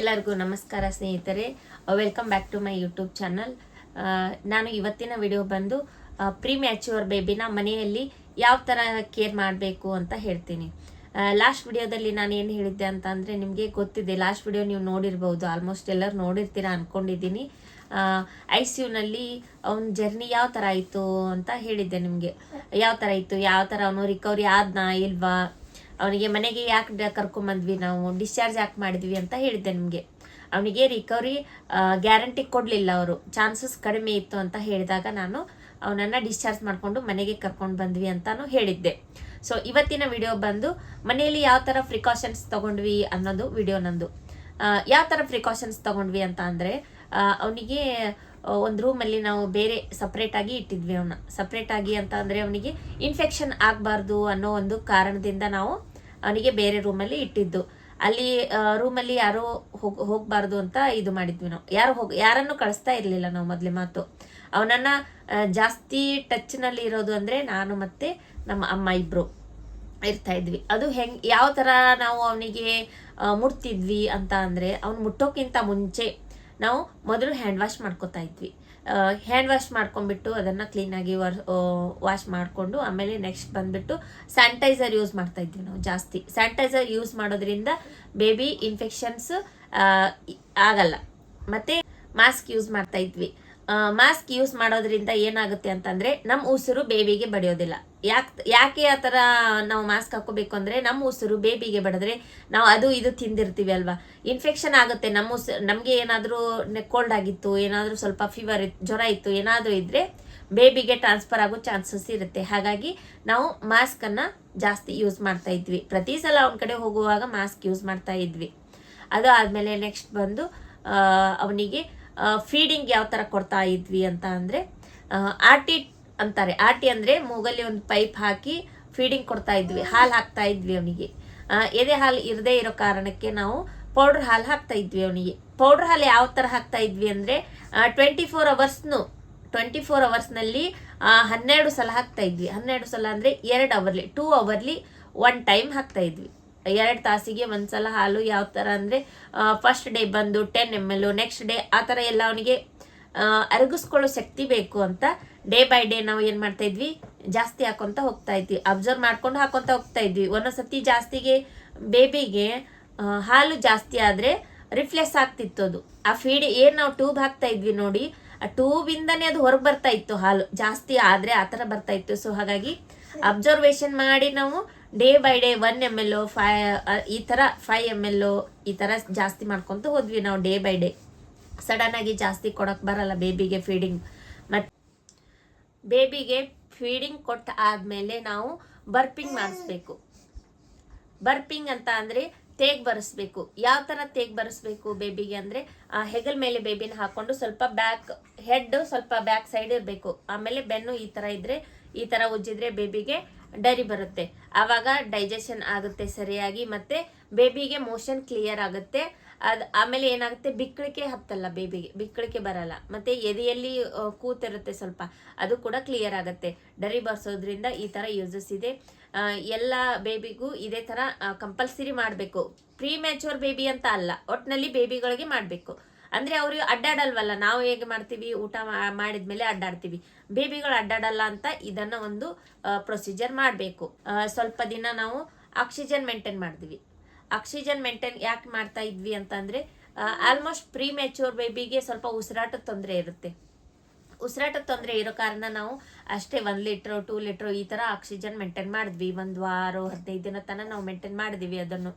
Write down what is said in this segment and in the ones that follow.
ಎಲ್ಲರಿಗೂ ನಮಸ್ಕಾರ ಸ್ನೇಹಿತರೆ. Welcome back to my YouTube channel ನಾನು ಇವತ್ತಿನ ವಿಡಿಯೋ ಬಂದು ಪ್ರೀ ಮ್ಯಾಚ್ಯೂರ್ ಬೇಬಿನ ಮನೆಯಲ್ಲಿ ಯಾವ ಥರ ಕೇರ್ ಮಾಡಬೇಕು ಅಂತ ಹೇಳ್ತೀನಿ. ಲಾಸ್ಟ್ ವಿಡಿಯೋದಲ್ಲಿ ನಾನು ಏನು ಹೇಳಿದ್ದೆ ಅಂತ ಅಂದರೆ ನಿಮಗೆ ಗೊತ್ತಿದೆ ಲಾಸ್ಟ್ ವಿಡಿಯೋ ನೀವು ನೋಡಿರ್ಬೋದು ಆಲ್ಮೋಸ್ಟ್ ಎಲ್ಲರೂ ನೋಡಿರ್ತೀರಾ ಅಂದ್ಕೊಂಡಿದ್ದೀನಿ ಐ ಸಿ ಯುನಲ್ಲಿ ಅವನ ಜರ್ನಿ ಯಾವ ಥರ ಆಯಿತು ಅಂತ ಹೇಳಿದ್ದೆ ನಿಮಗೆ. ಯಾವ ಥರ ಇತ್ತು ಯಾವ ಥರ ಅವನು ರಿಕವರಿ ಆದ್ನಾ ಇಲ್ವಾ? ಅವನಿಗೆ ಮನೆಗೆ ಯಾಕೆ ಕರ್ಕೊಂಬಂದ್ವಿ ನಾವು? ಡಿಸ್ಚಾರ್ಜ್ ಯಾಕೆ ಮಾಡಿದ್ವಿ ಅಂತ ಹೇಳಿದ್ದೆ ನಿಮಗೆ. ಅವನಿಗೆ, ರಿಕವರಿ ಗ್ಯಾರಂಟಿ ಕೊಡಲಿಲ್ಲ ಅವರು. ಚಾನ್ಸಸ್ ಕಡಿಮೆ ಇತ್ತು ಅಂತ ಹೇಳಿದಾಗ ನಾನು ಅವನನ್ನು ಡಿಸ್ಚಾರ್ಜ್ ಮಾಡಿಕೊಂಡು ಮನೆಗೆ ಕರ್ಕೊಂಡು ಬಂದ್ವಿ ಅಂತಾನು ಹೇಳಿದ್ದೆ. ಸೊ ಇವತ್ತಿನ ವಿಡಿಯೋ ಬಂದು ಮನೆಯಲ್ಲಿ ಯಾವ ಥರ ಪ್ರಿಕಾಷನ್ಸ್ ತಗೊಂಡ್ವಿ ಅನ್ನೋದು ವಿಡಿಯೋ ನಂದು. ಯಾವ ಥರ ಪ್ರಿಕಾಷನ್ಸ್ ತಗೊಂಡ್ವಿ ಅಂತ ಅಂದರೆ ಅವನಿಗೆ ಒಂದು ರೂಮಲ್ಲಿ ನಾವು ಬೇರೆ ಸಪ್ರೇಟಾಗಿ ಇಟ್ಟಿದ್ವಿ ಅವನ್ನ ಸಪ್ರೇಟಾಗಿ ಅಂತ ಅಂದರೆ ಅವನಿಗೆ ಇನ್ಫೆಕ್ಷನ್ ಆಗಬಾರ್ದು ಅನ್ನೋ ಒಂದು ಕಾರಣದಿಂದ ನಾವು ಅವನಿಗೆ ಬೇರೆ ರೂಮಲ್ಲಿ ಇಟ್ಟಿದ್ದು. ಅಲ್ಲಿ ರೂಮಲ್ಲಿ ಯಾರೋ ಹೋಗ್, ಹೋಗಬಾರ್ದು ಅಂತ ಇದು ಮಾಡಿದ್ವಿ ನಾವು. ಯಾರು ಹೋಗಿ, ಯಾರನ್ನು ಕಳಿಸ್ತಾ ಇರಲಿಲ್ಲ ನಾವು ಮೊದಲೇ ಮಾತು. ಅವನನ್ನು ಜಾಸ್ತಿ ಟಚ್ನಲ್ಲಿ ಇರೋದು ಅಂದರೆ ನಾನು ಮತ್ತು ನಮ್ಮ ಅಮ್ಮ ಇಬ್ಬರು ಇರ್ತಾ ಇದ್ವಿ. ಅದು ಹೆಂಗೆ, ಯಾವ ಥರ ನಾವು ಅವನಿಗೆ ಮುಟ್ತಿದ್ವಿ ಅಂತ ಅಂದರೆ ಅವ್ನು ಮುಟ್ಟೋಕ್ಕಿಂತ ಮುಂಚೆ ನಾವು ಮೊದಲು ಹ್ಯಾಂಡ್ ವಾಶ್ ಮಾಡ್ಕೋತಾ ಇದ್ವಿ. ಹ್ಯಾಂಡ್ ವಾಶ್ ಮಾಡ್ಕೊಂಡ್ಬಿಟ್ಟು ಅದನ್ನು ಕ್ಲೀನಾಗಿ ವರ್ ವಾಶ್ ಮಾಡಿಕೊಂಡು ಆಮೇಲೆ ನೆಕ್ಸ್ಟ್ ಬಂದುಬಿಟ್ಟು ಸ್ಯಾನಿಟೈಸರ್ ಯೂಸ್ ಮಾಡ್ತಾ ಇದ್ವಿ ನಾವು ಜಾಸ್ತಿ. ಸ್ಯಾನಿಟೈಸರ್ ಯೂಸ್ ಮಾಡೋದ್ರಿಂದ ಬೇಬಿ ಇನ್ಫೆಕ್ಷನ್ಸ್ ಆಗಲ್ಲ. ಮತ್ತು ಮಾಸ್ಕ್ ಯೂಸ್ ಮಾಡ್ತಾ ಇದ್ವಿ. ಮಾಸ್ಕ್ ಯೂಸ್ ಮಾಡೋದ್ರಿಂದ ಏನಾಗುತ್ತೆ ಅಂತಂದರೆ ನಮ್ಮ ಉಸಿರು ಬೇಬಿಗೆ ಬಡಿಯೋದಿಲ್ಲ. ಯಾಕೆ ಯಾಕೆ ಆ ಥರ ನಾವು ಮಾಸ್ಕ್ ಹಾಕೋಬೇಕು ಅಂದರೆ ನಮ್ಮ ಉಸಿರು ಬೇಬಿಗೆ ಬಡಿದ್ರೆ ನಾವು ಅದು ಇದು ತಿಂದಿರ್ತೀವಿ ಅಲ್ವಾ? ಇನ್ಫೆಕ್ಷನ್ ಆಗುತ್ತೆ ನಮ್ಮ ಉಸಿರು ನಮಗೆ ಏನಾದರೂ ಕೋಲ್ಡ್ ಆಗಿತ್ತು, ಏನಾದರೂ ಸ್ವಲ್ಪ ಫೀವರ್ ಜ್ವರ ಇತ್ತು, ಏನಾದರೂ ಇದ್ದರೆ ಬೇಬಿಗೆ ಟ್ರಾನ್ಸ್ಫರ್ ಆಗೋ ಚಾನ್ಸಸ್ ಇರುತ್ತೆ. ಹಾಗಾಗಿ ನಾವು ಮಾಸ್ಕನ್ನು ಜಾಸ್ತಿ ಯೂಸ್ ಮಾಡ್ತಾ ಇದ್ವಿ. ಪ್ರತಿ ಸಲ ಅವನ ಕಡೆ ಹೋಗುವಾಗ ಮಾಸ್ಕ್ ಯೂಸ್ ಮಾಡ್ತಾ ಇದ್ವಿ. ಅದು ಆದಮೇಲೆ ನೆಕ್ಸ್ಟ್ ಬಂದು ಅವನಿಗೆ ಫೀಡಿಂಗ್ ಯಾವ ಥರ ಕೊಡ್ತಾ ಇದ್ವಿ ಅಂತ ಅಂದರೆ ಆಟಿ ಅಂತಾರೆ. ಆಟಿ ಅಂದರೆ ಮೂಗಲ್ಲಿ ಒಂದು ಪೈಪ್ ಹಾಕಿ ಫೀಡಿಂಗ್ ಕೊಡ್ತಾ ಇದ್ವಿ. ಹಾಲು ಹಾಕ್ತಾ ಇದ್ವಿ ಅವನಿಗೆ. ಎದೆ ಹಾಲು ಇರದೇ ಇರೋ ಕಾರಣಕ್ಕೆ ನಾವು ಪೌಡ್ರ್ ಹಾಲು ಹಾಕ್ತಾ ಇದ್ವಿ ಅವನಿಗೆ. ಪೌಡ್ರ್ ಹಾಲು ಯಾವ ಥರ ಹಾಕ್ತಾ ಇದ್ವಿ ಅಂದರೆ ಟ್ವೆಂಟಿ ಫೋರ್ ಅವರ್ಸ್ನು ಟ್ವೆಂಟಿ ಫೋರ್ ಅವರ್ಸ್ನಲ್ಲಿ ಹನ್ನೆರಡು ಸಲ ಹಾಕ್ತಾ ಇದ್ವಿ. ಹನ್ನೆರಡು ಸಲ ಅಂದರೆ ಎರಡು hourly two hourly one time ಹಾಕ್ತಾ ಇದ್ವಿ. ಎರಡು ತಾಸಿಗೆ ಒಂದ್ಸಲ ಹಾಲು ಯಾವ ಥರ ಅಂದರೆ ಫಸ್ಟ್ ಡೇ ಬಂದು ten M L next day ಆ ಥರ ಎಲ್ಲ ಅವನಿಗೆ ಅರಗಿಸ್ಕೊಳ್ಳೋ ಶಕ್ತಿ ಬೇಕು ಅಂತ ಡೇ ಬೈ ಡೇ ನಾವು ಏನು ಮಾಡ್ತಾ ಇದ್ವಿ, ಜಾಸ್ತಿ ಹಾಕೊತ ಹೋಗ್ತಾ ಇದ್ವಿ. ಅಬ್ಸರ್ವ್ ಮಾಡ್ಕೊಂಡು ಹಾಕೊತ ಹೋಗ್ತಾ ಇದ್ವಿ. ಒಂದೊಂದ್ಸತಿ ಜಾಸ್ತಿಗೆ ಬೇಬಿಗೆ ಹಾಲು ಜಾಸ್ತಿ ಆದರೆ ರಿಫ್ಲೆಕ್ಸ್ ಆಗ್ತಿತ್ತು ಅದು. ಆ ಫೀಡ್ ಏನು ನಾವು ಟ್ಯೂಬ್ ಹಾಕ್ತಾ ಇದ್ವಿ ನೋಡಿ ಆ ಟ್ಯೂಬಿಂದನೇ ಅದು ಹೊರಗೆ ಬರ್ತಾ ಇತ್ತು, ಹಾಲು ಜಾಸ್ತಿ ಆದರೆ ಆ ಥರ ಬರ್ತಾ ಇತ್ತು. ಸೊ ಹಾಗಾಗಿ ಅಬ್ಸರ್ವೇಷನ್ ಮಾಡಿ ನಾವು day by day one M L five ಈ ಥರ ಫೈವ್ ಎಂ ಎಲ್ ಈ ಥರ ಜಾಸ್ತಿ ಮಾಡ್ಕೊತ ಹೋದ್ವಿ ನಾವು ಡೇ ಬೈ ಡೇ ಸಡನ್ ಆಗಿ ಜಾಸ್ತಿ ಕೊಡೋಕೆ ಬರಲ್ಲ ಬೇಬಿಗೆ ಫೀಡಿಂಗ್ ಮತ್ತು ಬೇಬಿಗೆ ಫೀಡಿಂಗ್ ಕೊಟ್ಟ ಆದಮೇಲೆ ನಾವು ಬರ್ಪಿಂಗ್ ಮಾಡಿಸ್ಬೇಕು. ಬರ್ಪಿಂಗ್ ಅಂತ ಅಂದರೆ ತೇಗ್ ಬರೆಸ್ಬೇಕು. ಯಾವ ಥರ ತೇಗ್ ಬರೆಸ್ಬೇಕು ಬೇಬಿಗೆ ಅಂದರೆ ಹೆಗಲ್ ಮೇಲೆ ಬೇಬಿನ ಹಾಕ್ಕೊಂಡು ಸ್ವಲ್ಪ ಬ್ಯಾಕ್ ಹೆಡ್ ಸ್ವಲ್ಪ ಬ್ಯಾಕ್ ಸೈಡ್ ಇರಬೇಕು. ಆಮೇಲೆ ಬೆನ್ನು ಈ ಥರ ಇದ್ದರೆ ಈ ಥರ ಉಜ್ಜಿದ್ರೆ ಬೇಬಿಗೆ ಡರಿ ಬರುತ್ತೆ. ಆವಾಗ ಡೈಜೆಷನ್ ಆಗುತ್ತೆ ಸರಿಯಾಗಿ, ಮತ್ತು ಬೇಬಿಗೆ ಮೋಷನ್ ಕ್ಲಿಯರ್ ಆಗುತ್ತೆ. ಅದು ಆಮೇಲೆ ಏನಾಗುತ್ತೆ? ಬಿಕ್ಕಳಿಕೆ ಹತ್ತಲ್ಲ ಬೇಬಿಗೆ ಬಿಕ್ಕಳಿಕೆ ಬರಲ್ಲ. ಮತ್ತು ಎದೆಯಲ್ಲಿ ಕೂತಿರುತ್ತೆ ಸ್ವಲ್ಪ. ಅದು ಕೂಡ ಕ್ಲಿಯರ್ ಆಗುತ್ತೆ. ಡರಿ ಬರ್ಸೋದ್ರಿಂದ ಈ ಥರ ಯೂಸಸ್ ಇದೆ. ಎಲ್ಲ ಬೇಬಿಗೂ ಇದೇ ಥರ ಕಂಪಲ್ಸರಿ ಮಾಡಬೇಕು. ಪ್ರೀ ಮ್ಯಾಚೋರ್ ಬೇಬಿ ಅಂತ ಅಲ್ಲ. ಒಟ್ಟಿನಲ್ಲಿ ಬೇಬಿಗಳಿಗೆ ಮಾಡಬೇಕು. ಅಂದರೆ ಅವರು ಅಡ್ಡಾಡಲ್ವಲ್ಲ. ನಾವು ಹೇಗೆ ಮಾಡ್ತೀವಿ? ಊಟ ಮಾಡಿದ್ಮೇಲೆ ಅಡ್ಡಾಡ್ತೀವಿ. ಬೇಬಿಗಳು ಅಡ್ಡಾಡಲ್ಲ ಅಂತ ಇದನ್ನು ಒಂದು ಪ್ರೊಸೀಜರ್ ಮಾಡಬೇಕು. ಸ್ವಲ್ಪ ದಿನ ನಾವು ಆಕ್ಸಿಜನ್ ಮೇಂಟೈನ್ ಮಾಡಿದ್ವಿ ಆಕ್ಸಿಜನ್ ಮೇಂಟೈನ್ ಯಾಕೆ ಮಾಡ್ತಾ ಇದ್ವಿ ಅಂತಂದರೆ ಆಲ್ಮೋಸ್ಟ್ ಪ್ರೀ ಮೆಚ್ಯೂರ್ ಬೇಬಿಗೆ ಸ್ವಲ್ಪ ಉಸಿರಾಟದ ತೊಂದರೆ ಇರುತ್ತೆ. ಉಸಿರಾಟದ ತೊಂದರೆ ಇರೋ ಕಾರಣ ನಾವು ಅಷ್ಟೇ ಒಂದು ಲೀಟ್ರು ಟೂ ಲೀಟ್ರು ಈ ಥರ ಆಕ್ಸಿಜನ್ ಮೇಂಟೈನ್ ಮಾಡಿದ್ವಿ. ಒಂದು ವಾರ, ಹದಿನೈದು ದಿನ ತನಕ ನಾವು ಮೇಂಟೈನ್ ಮಾಡಿದ್ವಿ ಅದನ್ನು.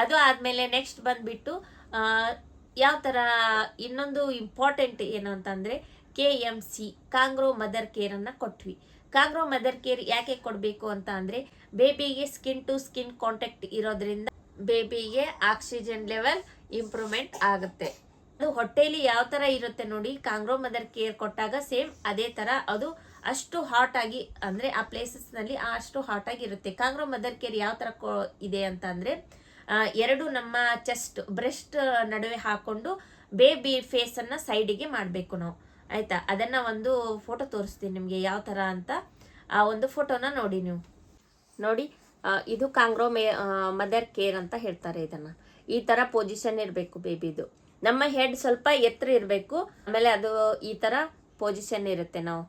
ಅದು ಆದಮೇಲೆ ನೆಕ್ಸ್ಟ್ ಬಂದುಬಿಟ್ಟು ಯಾವ ಥರ ಇನ್ನೊಂದು ಇಂಪಾರ್ಟೆಂಟ್ ಏನು ಅಂತಂದರೆ K M C kangaroo mother ಕೇರನ್ನು ಕೊಟ್ವಿ. ಕಾಂಗ್ರೋ ಮದರ್ ಕೇರ್ ಯಾಕೆ ಕೊಡಬೇಕು ಅಂತ ಅಂದರೆ ಬೇಬಿಗೆ ಸ್ಕಿನ್ ಟು ಸ್ಕಿನ್ ಕಾಂಟ್ಯಾಕ್ಟ್ ಇರೋದ್ರಿಂದ ಬೇಬಿಗೆ ಆಕ್ಸಿಜನ್ ಲೆವೆಲ್ ಇಂಪ್ರೂವ್ಮೆಂಟ್ ಆಗುತ್ತೆ. ಅದು ಹೊಟ್ಟೆಲಿ ಯಾವ ಥರ ಇರುತ್ತೆ ನೋಡಿ, ಕಾಂಗ್ರೋ ಮದರ್ ಕೇರ್ ಕೊಟ್ಟಾಗ ಸೇಮ್ ಅದೇ ಥರ ಅದು ಅಷ್ಟು ಹಾಟ್ ಆಗಿ ಅಂದರೆ ಆ ಪ್ಲೇಸಸ್ನಲ್ಲಿ ಅಷ್ಟು ಹಾಟ್ ಆಗಿರುತ್ತೆ ಕಾಂಗ್ರೋ ಮದರ್ ಕೇರ್ ಯಾವ ಥರ ಕೊ ಇದೆ ಅಂತ ಅಂದರೆ ಎರಡು ನಮ್ಮ ಚೆಸ್ಟ್ ಬ್ರೆಸ್ಟ್ ನಡುವೆ ಹಾಕೊಂಡು ಬೇಬಿ ಫೇಸನ್ನು ಸೈಡಿಗೆ ಮಾಡಬೇಕು ನಾವು. ಆಯಿತಾ? ಅದನ್ನು ಒಂದು ಫೋಟೋ ತೋರಿಸ್ತೀನಿ ನಿಮಗೆ ಯಾವ ಥರ ಅಂತ. ಆ, ಒಂದು ಫೋಟೋನ ನೋಡಿ ನೀವು. ನೋಡಿ ಇದು ಕಾಂಗ್ರೋ ಮೇ ಮದರ್ ಕೇರ್ ಅಂತ ಹೇಳ್ತಾರೆ ಇದನ್ನು. ಈ ಥರ ಪೊಸಿಷನ್ ಇರಬೇಕು ಬೇಬಿದು ನಮ್ಮ ಹೆಡ್ ಸ್ವಲ್ಪ ಎತ್ತರ ಇರಬೇಕು, ಆಮೇಲೆ ಅದು ಈ ಥರ ಪೊಸಿಷನ್ ಇರುತ್ತೆ ನಾವು.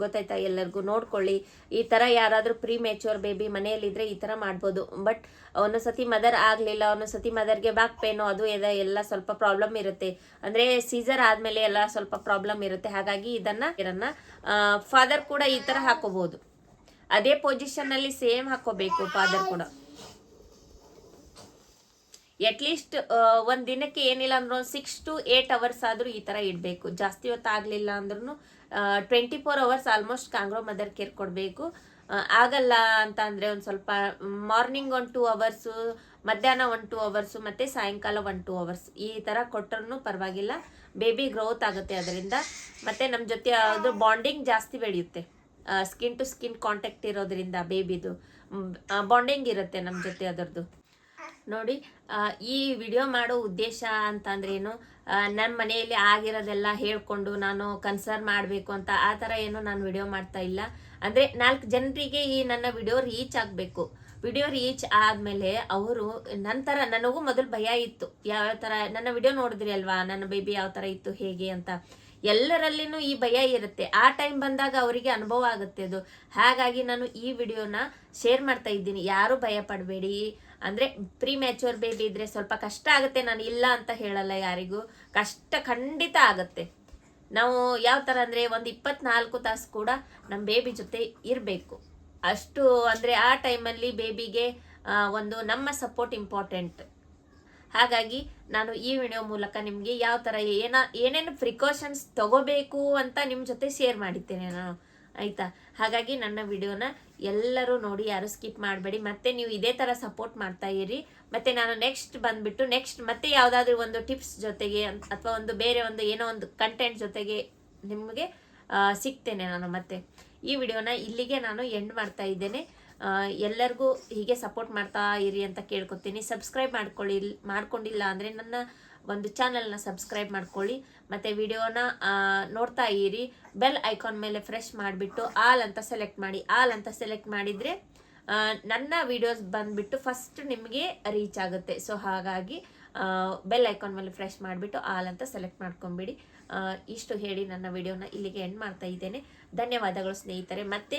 ಗೊತ್ತಾಯ್ತಾ? ಎಲ್ಲರಿಗೂ ನೋಡ್ಕೊಳ್ಳಿ. ಈ ಥರ ಯಾರಾದರೂ ಪ್ರೀ ಮೆಚೂರ್ ಬೇಬಿ ಮನೆಯಲ್ಲಿದ್ದರೆ ಈ ಥರ ಮಾಡ್ಬೋದು. ಬಟ್ ಒಂದೊಂದ್ಸತಿ ಮದರ್ ಆಗಲಿಲ್ಲ, ಒಂದೊಂದ್ಸತಿ ಮದರ್ಗೆ ಬ್ಯಾಕ್ ಪೇನು ಅದು ಎದ ಎಲ್ಲ ಸ್ವಲ್ಪ ಪ್ರಾಬ್ಲಮ್ ಇರುತ್ತೆ. ಅಂದರೆ ಸೀಸರ್ ಆದಮೇಲೆ ಎಲ್ಲ ಸ್ವಲ್ಪ ಪ್ರಾಬ್ಲಮ್ ಇರುತ್ತೆ. ಹಾಗಾಗಿ ಇದನ್ನು ಇದನ್ನು ಫಾದರ್ ಕೂಡ ಈ ಥರ ಹಾಕೋಬೋದು. ಅದೇ ಪೊಸಿಷನ್ ಅಲ್ಲಿ ಸೇಮ್ ಹಾಕೋಬೇಕು ಫಾದರ್ ಕೂಡ. ಅಟ್ಲೀಸ್ಟ್ ಒಂದು ದಿನಕ್ಕೆ ಏನಿಲ್ಲ ಅಂದ್ರೆ ಒಂದು ಸಿಕ್ಸ್ ಟು ಏಟ್ ಅವರ್ಸ್ ಆದರೂ ಈ ಥರ ಇಡಬೇಕು. ಜಾಸ್ತಿ ಹೊತ್ತು ಆಗಲಿಲ್ಲ ಅಂದ್ರೂ twenty four hours almost kangaroo mother care ಕೊಡಬೇಕು. ಆಗಲ್ಲ ಅಂತ ಅಂದರೆ ಒಂದು ಸ್ವಲ್ಪ ಮಾರ್ನಿಂಗ್ ಒಂದು ಟೂ ಅವರ್ಸು ಮಧ್ಯಾಹ್ನ ಒನ್ ಟೂ ಅವರ್ಸು ಮತ್ತು ಸಾಯಂಕಾಲ ಒನ್ ಟೂ ಅವರ್ಸ್ ಈ ಥರ ಕೊಟ್ಟರೂ ಪರವಾಗಿಲ್ಲ. ಬೇಬಿ ಗ್ರೋತ್ ಆಗುತ್ತೆ ಅದರಿಂದ. ಮತ್ತು ನಮ್ಮ ಜೊತೆ ಅದು ಬಾಂಡಿಂಗ್ ಜಾಸ್ತಿ ಬೆಳೆಯುತ್ತೆ. ಸ್ಕಿನ್ ಟು ಸ್ಕಿನ್ ಕಾಂಟ್ಯಾಕ್ಟ್ ಇರೋದ್ರಿಂದ ಬೇಬಿದು ಬಾಂಡಿಂಗ್ ಇರುತ್ತೆ ನಮ್ಮ ಜೊತೆ ಅದರದ್ದು. ನೋಡಿ ಈ ವಿಡಿಯೋ ಮಾಡೋ ಉದ್ದೇಶ ಅಂತಂದ್ರೆ ಏನು ನನ್ನ ಮನೆಯಲ್ಲಿ ಆಗಿರೋದೆಲ್ಲ ಹೇಳ್ಕೊಂಡು ನಾನು ಕನ್ಸರ್ನ್ ಮಾಡಬೇಕು ಅಂತ ಆ ಥರ ಏನು ನಾನು ವಿಡಿಯೋ ಮಾಡ್ತಾ ಇಲ್ಲ. ಅಂದರೆ ನಾಲ್ಕು ಜನರಿಗೆ ಈ ನನ್ನ ವಿಡಿಯೋ ರೀಚ್ ಆಗಬೇಕು. ವಿಡಿಯೋ ರೀಚ್ ಆದಮೇಲೆ ಅವರು, ನಂತರ ನನಗೂ ಮೊದಲು ಭಯ ಇತ್ತು. ಯಾವ ಥರ, ನನ್ನ ವಿಡಿಯೋ ನೋಡಿದ್ರಿ ಅಲ್ವಾ? ನನ್ನ ಬೇಬಿ ಯಾವ ಥರ ಇತ್ತು, ಹೇಗೆ ಅಂತ. ಎಲ್ಲರಲ್ಲಿನೂ ಈ ಭಯ ಇರುತ್ತೆ. ಆ ಟೈಮ್ ಬಂದಾಗ ಅವರಿಗೆ ಅನುಭವ ಆಗುತ್ತೆ ಅದು. ಹಾಗಾಗಿ ನಾನು ಈ ವಿಡಿಯೋನ ಶೇರ್ ಮಾಡ್ತಾ ಇದ್ದೀನಿ. ಯಾರು ಭಯ ಪಡಬೇಡಿ. ಅಂದರೆ ಪ್ರೀ ಮ್ಯಾಚೋರ್ ಬೇಬಿ ಇದ್ರೆ ಸ್ವಲ್ಪ ಕಷ್ಟ ಆಗುತ್ತೆ. ನಾನು ಇಲ್ಲ ಅಂತ ಹೇಳಲ್ಲ ಯಾರಿಗೂ. ಕಷ್ಟ ಖಂಡಿತ ಆಗುತ್ತೆ. ನಾವು ಯಾವ ಥರ ಅಂದರೆ ಒಂದು ಇಪ್ಪತ್ನಾಲ್ಕು ತಾಸು ಕೂಡ ನಮ್ಮ ಬೇಬಿ ಜೊತೆ ಇರಬೇಕು. ಅಷ್ಟು ಅಂದರೆ ಆ ಟೈಮಲ್ಲಿ ಬೇಬಿಗೆ ಒಂದು ನಮ್ಮ ಸಪೋರ್ಟ್ ಇಂಪಾರ್ಟೆಂಟ್ ಹಾಗಾಗಿ ನಾನು ಈ ವಿಡಿಯೋ ಮೂಲಕ ನಿಮಗೆ ಯಾವ ಥರ ಏನ ಏನೇನು ಪ್ರಿಕಾಷನ್ಸ್ ತಗೋಬೇಕು ಅಂತ ನಿಮ್ಮ ಜೊತೆ ಶೇರ್ ಮಾಡಿದ್ದೇನೆ ನಾನು. ಆಯಿತಾ? ಹಾಗಾಗಿ ನನ್ನ ವಿಡಿಯೋನ ಎಲ್ಲರೂ ನೋಡಿ, ಯಾರು ಸ್ಕಿಪ್ ಮಾಡಬೇಡಿ. ಮತ್ತೆ ನೀವು ಇದೇ ಥರ ಸಪೋರ್ಟ್ ಮಾಡ್ತಾ ಇರಿ. ಮತ್ತೆ ನಾನು ನೆಕ್ಸ್ಟ್ ಬಂದುಬಿಟ್ಟು ನೆಕ್ಸ್ಟ್ ಮತ್ತೆ ಯಾವುದಾದ್ರೂ ಒಂದು ಟಿಪ್ಸ್ ಜೊತೆಗೆ ಅಥವಾ ಒಂದು ಬೇರೆ ಒಂದು ಏನೋ ಒಂದು ಕಂಟೆಂಟ್ ಜೊತೆಗೆ ನಿಮಗೆ ಸಿಗ್ತೇನೆ ನಾನು ಮತ್ತೆ. ಈ ವಿಡಿಯೋನ ಇಲ್ಲಿಗೆ ನಾನು ಎಂಡ್ ಮಾಡ್ತಾ ಇದ್ದೇನೆ. ಎಲ್ಲರಿಗೂ ಹೀಗೆ ಸಪೋರ್ಟ್ ಮಾಡ್ತಾ ಇರಿ ಅಂತ ಕೇಳ್ಕೊತೀನಿ. ಸಬ್ಸ್ಕ್ರೈಬ್ ಮಾಡ್ಕೊಳ್ಳಿ ಮಾಡ್ಕೊಂಡಿಲ್ಲ ಅಂದರೆ ನನ್ನ ಒಂದು ಚಾನಲ್ನ ಸಬ್ಸ್ಕ್ರೈಬ್ ಮಾಡ್ಕೊಳ್ಳಿ. ಮತ್ತು ವಿಡಿಯೋನ ನೋಡ್ತಾ ಇರಿ. ಬೆಲ್ ಐಕಾನ್ ಮೇಲೆ ಫ್ರೆಶ್ ಮಾಡಿಬಿಟ್ಟು ಆಲ್ ಅಂತ ಸೆಲೆಕ್ಟ್ ಮಾಡಿ. ಆಲ್ ಅಂತ ಸೆಲೆಕ್ಟ್ ಮಾಡಿದರೆ ನನ್ನ ವಿಡಿಯೋಸ್ ಬಂದುಬಿಟ್ಟು ಫಸ್ಟ್ ನಿಮಗೆ ರೀಚ್ ಆಗುತ್ತೆ. ಸೊ ಹಾಗಾಗಿ ಬೆಲ್ ಐಕಾನ್ ಮೇಲೆ ಫ್ರೆಶ್ ಮಾಡಿಬಿಟ್ಟು ಆಲ್ ಅಂತ ಸೆಲೆಕ್ಟ್ ಮಾಡ್ಕೊಂಬಿಡಿ. ಇಷ್ಟು ಹೇಳಿ ನನ್ನ ವಿಡಿಯೋನ ಇಲ್ಲಿಗೆ ಎಂಡ್ ಮಾಡ್ತಾ ಇದ್ದೇನೆ. ಧನ್ಯವಾದಗಳು ಸ್ನೇಹಿತರೆ. ಮತ್ತೆ